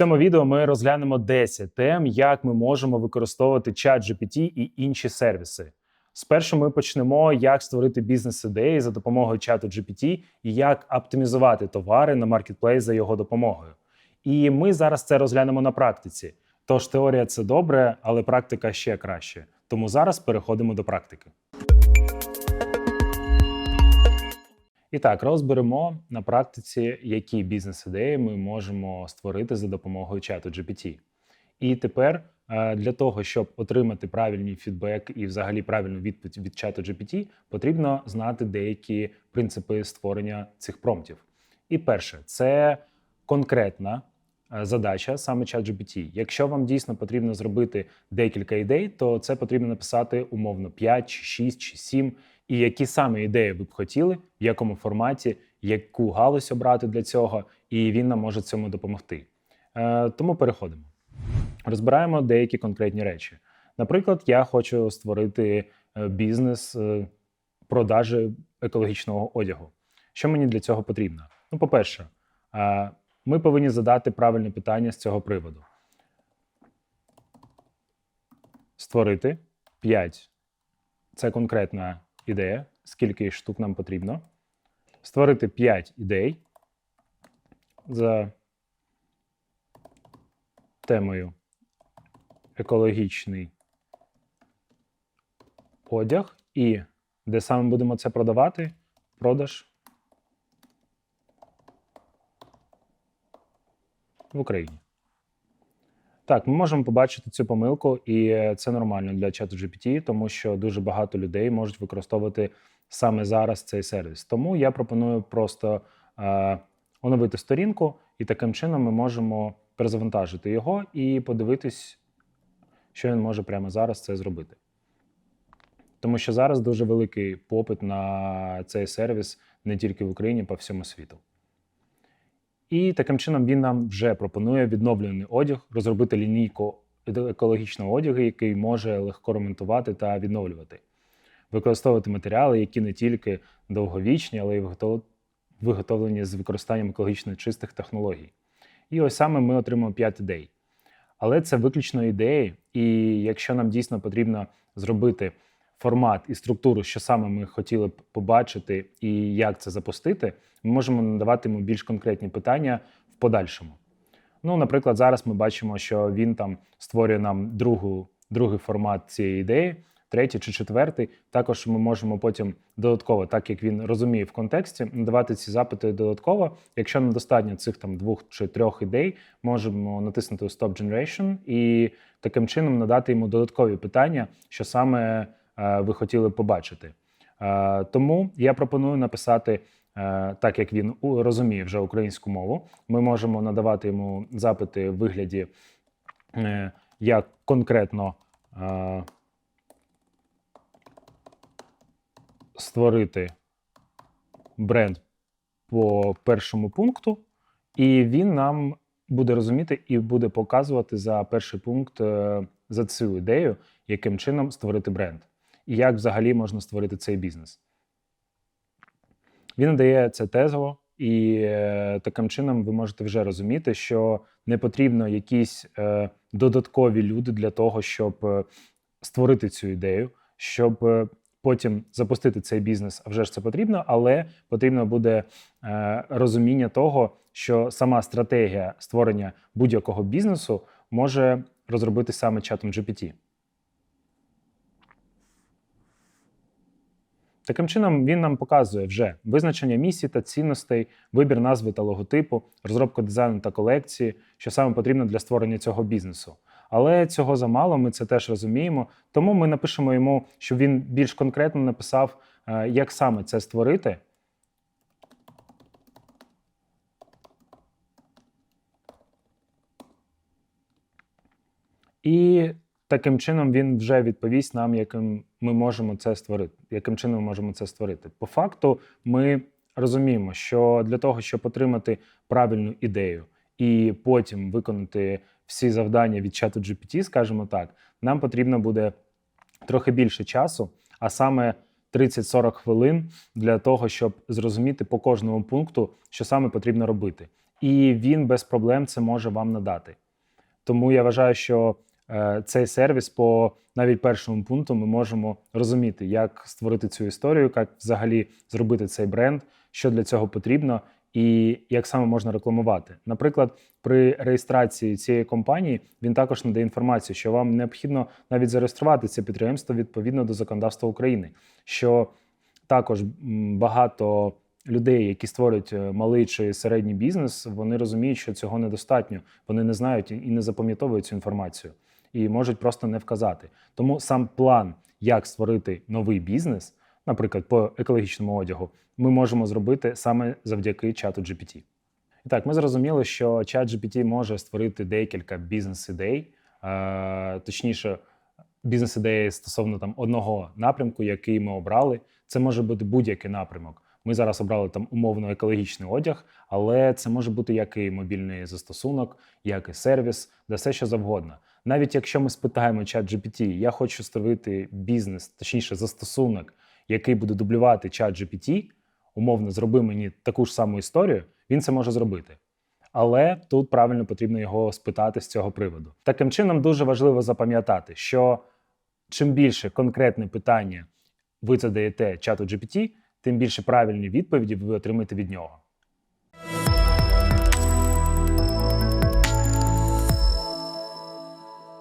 цьому відео ми розглянемо 10 тем, як ми можемо використовувати чат GPT і інші сервіси. Спершу ми почнемо, як створити бізнес-ідеї за допомогою чату GPT і як оптимізувати товари на маркетплейс за його допомогою. І ми зараз це розглянемо на практиці. Тож теорія це добре, але практика ще краще. Тому зараз переходимо до практики. І так, розберемо на практиці, які бізнес-ідеї ми можемо створити за допомогою чату GPT. І тепер е, для того, щоб отримати правильний фідбек і взагалі правильну відповідь від чату GPT, потрібно знати деякі принципи створення цих промптів. І перше, це конкретна е, задача саме чат GPT. Якщо вам дійсно потрібно зробити декілька ідей, то це потрібно написати умовно 5, чи 6, чи 7. І які саме ідеї ви б хотіли, в якому форматі, яку галузь обрати для цього, і він нам може цьому допомогти. Е, тому переходимо. Розбираємо деякі конкретні речі. Наприклад, я хочу створити е, бізнес е, продажі екологічного одягу. Що мені для цього потрібно? Ну, по-перше, е, ми повинні задати правильне питання з цього приводу. Створити 5. Це конкретна ідея, скільки штук нам потрібно. Створити 5 ідей за темою екологічний одяг. І де саме будемо це продавати? Продаж в Україні. Так, ми можемо побачити цю помилку, і це нормально для чату GPT, тому що дуже багато людей можуть використовувати саме зараз цей сервіс. Тому я пропоную просто е, оновити сторінку, і таким чином ми можемо перезавантажити його і подивитись, що він може прямо зараз це зробити. Тому що зараз дуже великий попит на цей сервіс не тільки в Україні, по всьому світу. І таким чином він нам вже пропонує відновлений одяг, розробити лінійку екологічного одягу, який може легко ремонтувати та відновлювати, використовувати матеріали, які не тільки довговічні, але й виготовлені з використанням екологічно чистих технологій. І ось саме ми отримуємо 5 ідей. Але це виключно ідеї, і якщо нам дійсно потрібно зробити формат і структуру, що саме ми хотіли б побачити, і як це запустити, ми можемо надавати йому більш конкретні питання в подальшому. Ну, наприклад, зараз ми бачимо, що він там створює нам другу, другий формат цієї ідеї, третій чи четвертий. Також ми можемо потім додатково, так як він розуміє в контексті, надавати ці запити додатково. Якщо нам достатньо цих там двох чи трьох ідей, можемо натиснути Stop Generation і таким чином надати йому додаткові питання, що саме ви хотіли побачити. Е, тому я пропоную написати. Е, так як він розуміє вже українську мову, ми можемо надавати йому запити в вигляді, е, як конкретно е, створити бренд по першому пункту, і він нам буде розуміти і буде показувати за перший пункт за цю ідею, яким чином створити бренд, і як взагалі можна створити цей бізнес. Він надає це тезово, і е, таким чином ви можете вже розуміти, що не потрібно якісь е, додаткові люди для того, щоб е, створити цю ідею, щоб потім запустити цей бізнес. А вже ж це потрібно, але потрібно буде розуміння того, що сама стратегія створення будь-якого бізнесу може розробити саме чатом GPT. Таким чином, він нам показує вже визначення місії та цінностей, вибір назви та логотипу, розробку дизайну та колекції, що саме потрібно для створення цього бізнесу. Але цього замало, ми це теж розуміємо. Тому ми напишемо йому, щоб він більш конкретно написав, е, як саме це створити. І таким чином він вже відповість нам, яким ми можемо це створити. Яким чином ми можемо це створити? По факту, ми розуміємо, що для того, щоб отримати правильну ідею і потім виконати всі завдання від чату GPT, скажімо так, нам потрібно буде трохи більше часу, а саме 30-40 хвилин для того, щоб зрозуміти по кожному пункту, що саме потрібно робити. і він без проблем це може вам надати. Тому я вважаю, що цей сервіс по навіть першому пункту ми можемо розуміти, як створити цю історію, як взагалі зробити цей бренд, що для цього потрібно, і як саме можна рекламувати. Наприклад, при реєстрації цієї компанії він також надає інформацію, що вам необхідно навіть зареєструвати це підприємство відповідно до законодавства України. Що також багато людей, які створюють е, малий чи середній бізнес, вони розуміють, що цього недостатньо. Вони не знають і не запам'ятовують цю інформацію і можуть просто не вказати. Тому сам план, як створити новий бізнес, наприклад, по екологічному одягу, ми можемо зробити саме завдяки чату GPT. І так, ми зрозуміли, що чат GPT може створити декілька бізнес-ідей, е, точніше, бізнес-ідеї стосовно там одного напрямку, який ми обрали. Це може бути будь-який напрямок. Ми зараз обрали там умовно екологічний одяг, але це може бути як і мобільний застосунок, як і сервіс, да все що завгодно. Навіть якщо ми спитаємо чат GPT, я хочу створити бізнес, точніше, застосунок, який буде дублювати чат GPT, умовно, зроби мені таку ж саму історію, він це може зробити. Але тут правильно потрібно його спитати з цього приводу. Таким чином, дуже важливо запам'ятати, що чим більше конкретне питання ви задаєте чату GPT, тим більше правильні відповіді ви отримаєте від нього.